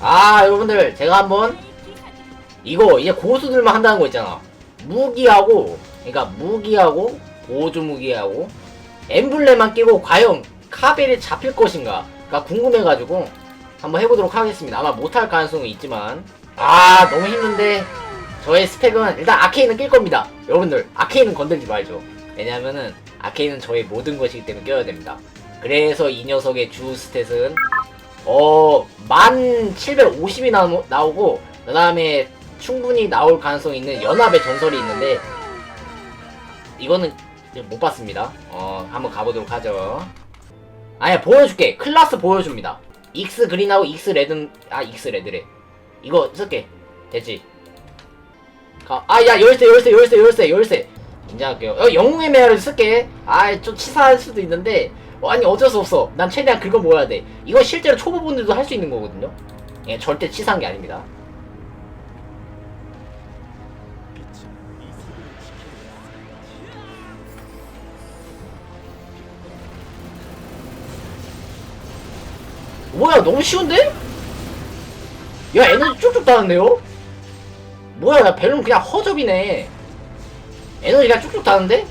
아 여러분들 제가 한번 이거 이제 고수들만 한다는 거 있잖아. 무기하고 그러니까 무기하고 보조 무기하고 엠블렘만 끼고 과연 카벨이 잡힐 것인가? 가 궁금해가지고 한번 해보도록 하겠습니다. 아마 못할 가능성은 있지만. 아 너무 힘든데 저의 스펙은 일단 아케인은 낄 겁니다. 여러분들 아케인은 건들지 말죠. 왜냐면은 아케인은 저의 모든 것이기 때문에 껴야 됩니다. 그래서 이 녀석의 주 스탯은 어, 1750이 나오, 나오고, 그 다음에 충분히 나올 가능성이 있는 연합의 전설이 있는데, 이거는 못 봤습니다. 어, 한번 가보도록 하죠. 아니야, 보여줄게. 클라스 보여줍니다. 익스 그린하고 익스 레드는, 아, 익스 레드래. 이거 쓸게. 됐지? 가, 아, 야, 열쇠, 열쇠, 열쇠, 열쇠, 열쇠. 인정할게요. 어, 영웅의 메아를 쓸게. 아, 좀 치사할 수도 있는데, 어, 아니 어쩔 수 없어. 난 최대한 긁어 모아야 돼. 이거 실제로 초보분들도 할 수 있는 거거든요. 예, 절대 치사한 게 아닙니다. 뭐야, 너무 쉬운데? 야, 에너지 쭉쭉 따는데요? 뭐야, 야, 벨론 그냥 허접이네. 에너지가 쭉쭉 따는데?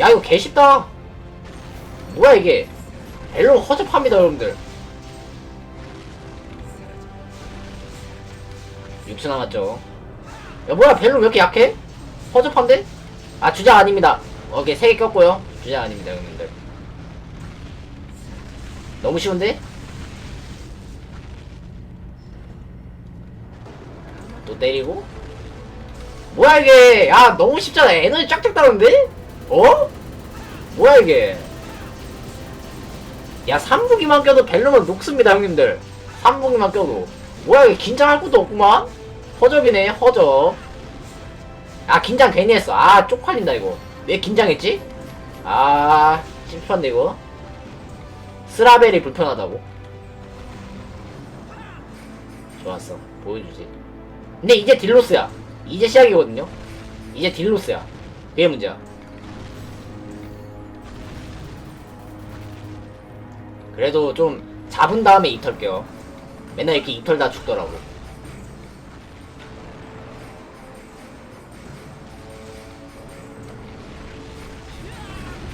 야, 이거 개 쉽다. 뭐야 이게 벨론 허접합니다 여러분들 6초 남았죠 야 뭐야 벨론 왜 이렇게 약해? 허접한데? 아 주작 아닙니다 오케이 3개 꼈고요 주작 아닙니다 여러분들 너무 쉬운데? 또 때리고 뭐야 이게 야 너무 쉽잖아 에너지 쫙쫙 따는데? 어? 뭐야 이게 야 3부기만 껴도 벨룸은 녹습니다 형님들. 3부기만 껴도. 뭐야 이게 긴장할 것도 없구만. 허접이네 허접. 아 긴장 괜히 했어. 아 쪽팔린다 이거. 왜 긴장했지? 아 찝한데 이거. 스라벨이 불편하다고? 좋았어. 보여주지. 근데 이제 딜로스야. 이제 시작이거든요. 이제 딜로스야. 그게 문제야 그래도 좀 잡은 다음에 입 털게요. 맨날 이렇게 입 털다 죽더라고.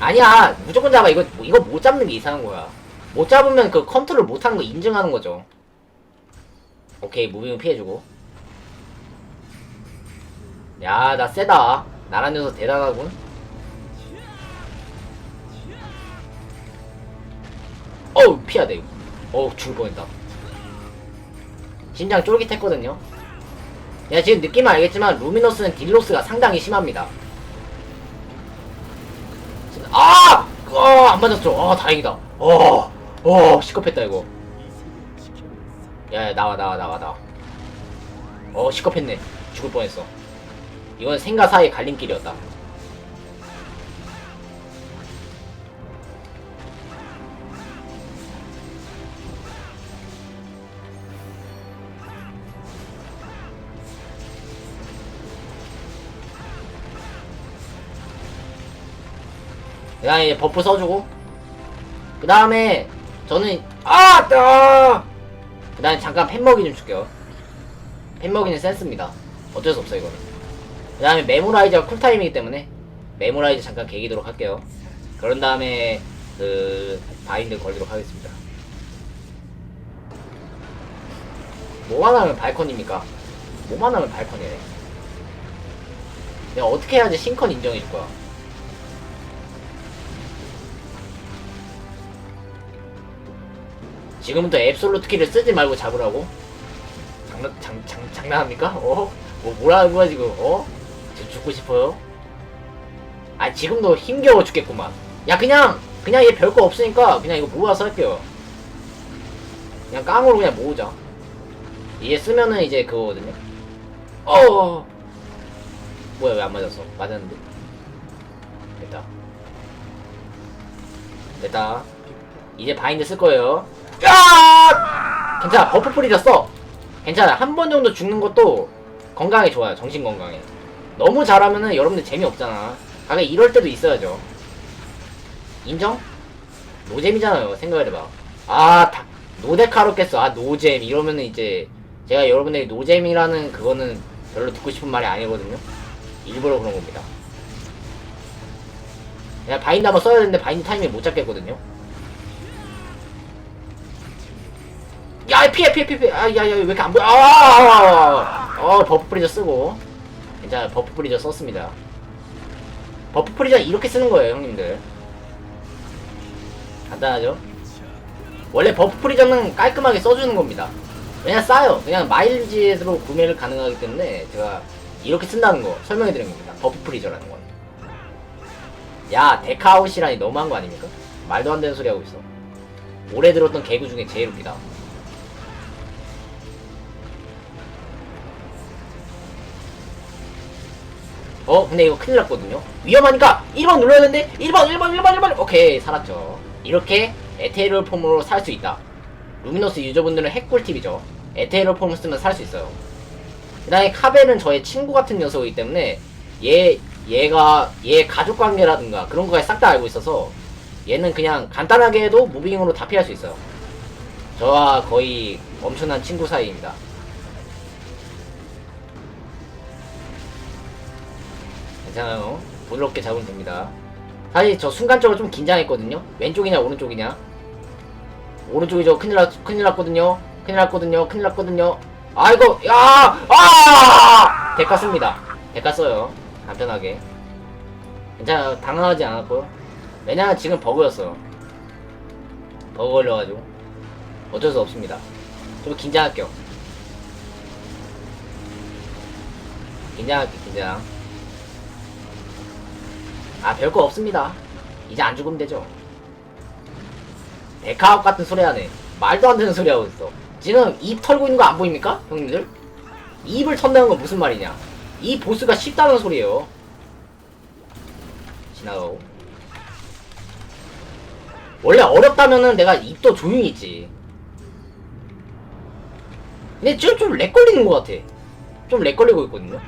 아니야, 무조건 잡아. 이거, 이거 못 잡는 게 이상한 거야. 못 잡으면 그 컨트롤 못 하는 거 인증하는 거죠. 오케이, 무빙은 피해주고. 야, 나 세다. 나란 녀석 대단하군. 어우 피해야 돼 이거 어우 죽을 뻔했다 심장 쫄깃했거든요 야 지금 느낌은 알겠지만 루미너스는 딜로스가 상당히 심합니다 아! 어, 안 맞았어. 어, 다행이다. 어, 어, 시겁했다, 이거. 야, 야, 나와, 나와, 나와, 나와. 어, 시겁했네. 죽을 뻔했어. 이건 생과 사이의 갈림길이었다. 그 다음에 버프 써주고. 그 다음에 저는 아! 아! 그 다음에 잠깐 팬먹이 좀 줄게요. 팬먹이는 센스입니다. 어쩔 수 없어 이거는. 그 다음에 메모라이저가 쿨타임이기 때문에 메모라이저 잠깐 개기도록 할게요. 그런 다음에 그 바인드 걸도록 하겠습니다. 뭐만 하면 발컨입니까? 뭐만 하면 발컨이래 내가 어떻게 해야지 신컨 인정해줄 거야 지금부터 앱솔루트 키를 쓰지 말고 잡으라고? 장난, 장, 장, 장난합니까? 어? 뭐, 뭐라는 거야, 지금, 어? 저 죽고 싶어요? 아, 지금도 힘겨워 죽겠구만. 야, 그냥, 그냥 얘 별거 없으니까, 그냥 이거 모아서 할게요. 그냥 깡으로 그냥 모으자. 얘 쓰면은 이제 그거거든요. 어! 뭐야, 왜 안 맞았어? 맞았는데. 됐다. 됐다. 이제 바인드 쓸 거예요. 야! 괜찮아. 버프 뿌리졌어. 괜찮아. 한 번 정도 죽는 것도 건강에 좋아요. 정신 건강에. 너무 잘하면은 여러분들 재미없잖아. 가끔 이럴 때도 있어야죠. 인정? 노잼이잖아요. 생각을 해봐. 아, 다, 노데카로 깼어. 아, 노잼. 이러면은 이제 제가 여러분들이 노잼이라는 그거는 별로 듣고 싶은 말이 아니거든요. 일부러 그런 겁니다. 내가 바인드 한번 써야 되는데 바인드 타이밍 못 잡겠거든요. 야 피해 피해 피해 피해. 아야야 왜 이렇게 안 보여? 아어 버프 프리저 쓰고. 괜찮아 버프 프리저 썼습니다. 버프 프리저 이렇게 쓰는 거예요 형님들. 간단하죠? 원래 버프 프리저는 깔끔하게 써주는 겁니다. 그냥 싸요. 그냥 마일리지로 구매를 가능하기 때문에 제가 이렇게 쓴다는 거 설명해 드린 겁니다. 버프 프리저라는 건 야 데카아웃이라니 너무한 거 아닙니까? 말도 안 되는 소리 하고 있어. 올해 들었던 개그 중에 제일 웃기다 어 근데 이거 큰일 났거든요. 위험하니까 1번 눌러야 되는데 1번 1번 1번 1번. 오케이 살았죠. 이렇게 에테리얼 폼으로 살 수 있다. 루미너스 유저분들은 핵꿀팁이죠. 에테리얼 폼을 쓰면 살 수 있어요. 그 다음에 카벨은 저의 친구 같은 녀석이기 때문에 얘 얘가 얘 가족 관계라든가 그런 거까지 싹다 알고 있어서 얘는 그냥 간단하게 해도 무빙으로 다 피할 수 있어요. 저와 거의 엄청난 친구 사이입니다 괜찮아요. 부드럽게 잡으면 됩니다. 사실 저 순간적으로 좀 긴장했거든요. 왼쪽이냐 오른쪽이냐. 오른쪽이죠. 큰일 났 큰일 났거든요. 큰일 났거든요. 큰일 났거든요. 아이고 야! 아! 대가 씁니다. 대가 써요. 간편하게. 괜찮아요. 당황하지 않았고요. 왜냐면 지금 버그였어요. 버그 걸려가지고 어쩔 수 없습니다. 좀 긴장할게요. 긴장할게 긴장. 아 별거 없습니다. 이제 안 죽으면 되죠. 데카업 같은 소리 하네. 말도 안 되는 소리 하고 있어. 지금 입 털고 있는 거 안 보입니까 형님들? 입을 턴다는 건 무슨 말이냐? 이 보스가 쉽다는 소리예요. 지나가고. 원래 어렵다면은 내가 입도 조용히 있지. 근데 지금 좀렉 걸리는 것 같아. 좀 렉 걸리고 있거든요.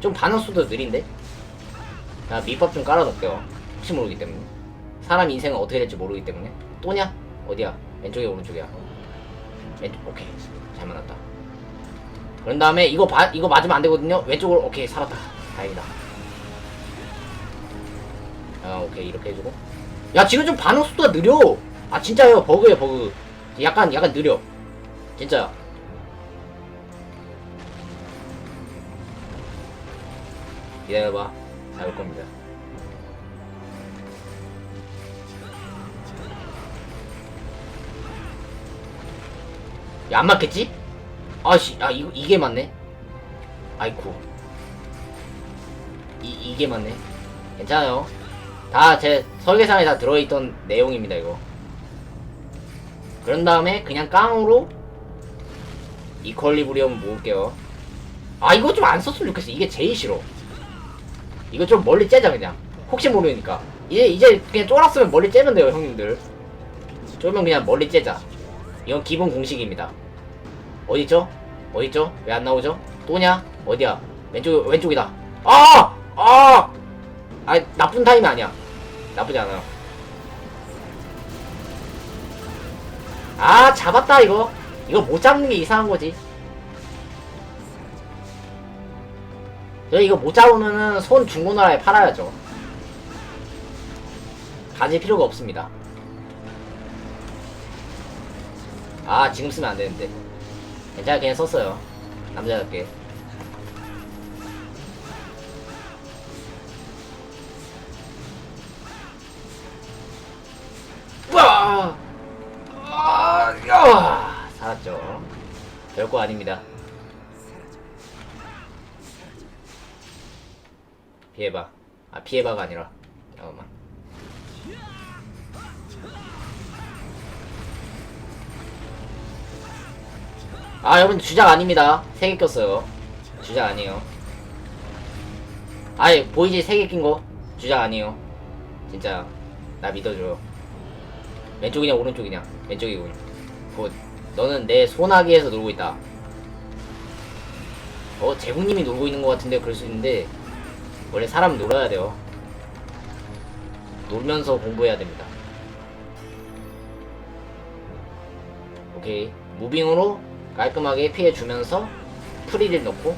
좀 반응 속도 느린데 자 밑밥 좀 깔아놓을게요. 혹시 모르기 때문에. 사람 인생은 어떻게 될지 모르기 때문에. 또냐? 어디야? 왼쪽이야 오른쪽이야? 왼쪽 오케이. 잘 맞았다. 그런 다음에 이거 바, 이거 맞으면 안 되거든요? 왼쪽으로 오케이 살았다. 다행이다. 아 오케이. 이렇게 해주고. 야 지금 좀 반응 속도가 느려. 아 진짜요? 버그예요 버그. 약간 약간 느려. 진짜 기다려봐 잘올 겁니다. 야, 안 맞겠지? 아씨, 아, 이거, 이게 맞네? 아이쿠. 이, 이게 맞네. 괜찮아요. 다 제 설계상에 다 들어있던 내용입니다, 이거. 그런 다음에 그냥 깡으로 이퀄리브리엄 모을게요. 아, 이거 좀 안 썼으면 좋겠어. 이게 제일 싫어. 이거 좀 멀리 째자 그냥 혹시 모르니까 이제 이제 그냥 쫄았으면 멀리 째면 돼요 형님들 쫄면 그냥 멀리 째자 이건 기본 공식입니다 어디있죠? 어디있죠? 왜 안 나오죠? 또냐? 어디야? 왼쪽 왼쪽이다 아! 아! 아 나쁜 타임이 아니야 나쁘지 않아요 아 잡았다 이거 이거 못 잡는 게 이상한 거지 저 이거 못 잡으면은 손 중고나라에 팔아야죠. 가질 필요가 없습니다. 아 지금 쓰면 안 되는데. 괜찮아 그냥 썼어요. 남자답게. 와! 아, 야! 살았죠. 별거 아닙니다. 피해봐. 아, 피해봐가 아니라. 잠깐만. 아, 여러분, 주작 아닙니다. 세개 꼈어요. 주작 아니에요. 아이, 보이지? 세개낀 거? 주작 아니에요. 진짜. 나 믿어줘요. 왼쪽이냐, 오른쪽이냐? 왼쪽이군. 곧. 너는 내 소나기에서 놀고 있다. 어, 제국님이 놀고 있는 것 같은데, 그럴 수 있는데, 원래 사람 놀아야 돼요. 놀면서 공부해야 됩니다. 오케이. 무빙으로 깔끔하게 피해주면서 프리딜 넣고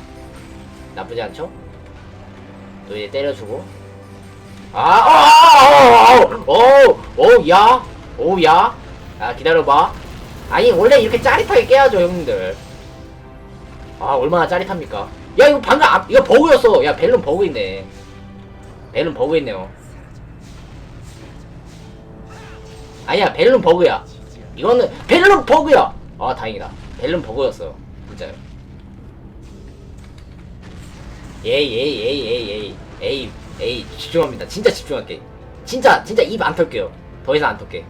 나쁘지 않죠? 또 이제 때려주고 아, 아어어어야 오야 아 기다려봐 아니 원래 이렇게 짜릿하게 깨야죠 형님들 아 얼마나 짜릿합니까 야 이거 방금 앞 이거 버그였어. 야 벨론 버그 있네. 벨론 버그 있네요. 아니야 벨론 버그야. 이거는 벨론 버그야. 아 다행이다. 벨론 버그였어 진짜요. 예이 에이 에이 집중합니다. 진짜 집중할게. 진짜 진짜 입 안 털게요. 더 이상 안 털게.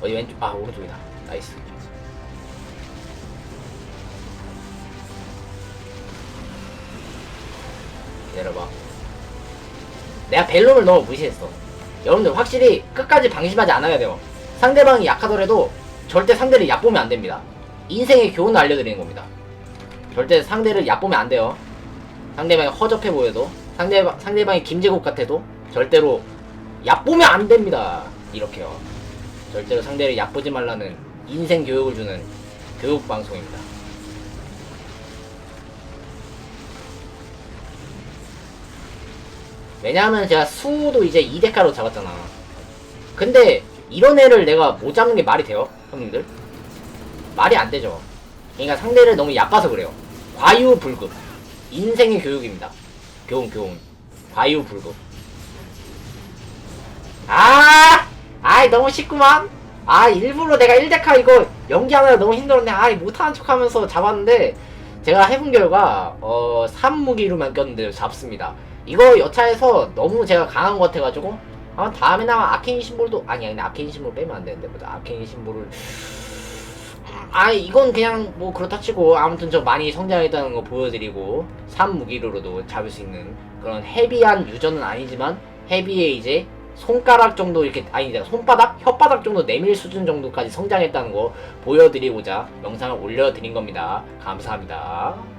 어디 왼쪽 아 오른쪽이다. 나이스 기다려봐. 내가 벨론을 너무 무시했어. 여러분들 확실히 끝까지 방심하지 않아야 돼요. 상대방이 약하더라도 절대 상대를 얕보면 안 됩니다. 인생의 교훈을 알려드리는 겁니다. 절대 상대를 얕보면 안 돼요. 상대방이 허접해 보여도 상대방, 상대방이 김제국 같아도 절대로 얕보면 안 됩니다. 이렇게요. 절대로 상대를 얕보지 말라는 인생 교육을 주는 교육 방송입니다 왜냐하면 제가 수도 이제 2대가로 잡았잖아. 근데 이런 애를 내가 못 잡는 게 말이 돼요 형님들? 말이 안 되죠. 그러니까 상대를 너무 얕봐서 그래요. 과유불급. 인생의 교육입니다. 교훈 교훈. 과유불급. 아! 아이 너무 쉽구만. 아 일부러 내가 1대카 이거 연기하느라 너무 힘들었네. 아이 못하는 척 하면서 잡았는데 제가 해본 결과 어 3무기로만 꼈는데 잡습니다 이거 여차해서 너무 제가 강한 것 같아가지고 아마 다음에나 아케인 심볼도 아니 아니 아케인 심볼 빼면 안 되는데 보다 아케인 심볼을 아 이건 그냥 뭐 그렇다 치고 아무튼 저 많이 성장했다는 거 보여드리고 3무기로도 잡을 수 있는 그런 헤비한 유저는 아니지만 헤비의 이제 손가락 정도 이렇게 아니 손바닥? 혓바닥 정도 내밀 수준 정도까지 성장했다는 거 보여드리고자 영상을 올려드린 겁니다. 감사합니다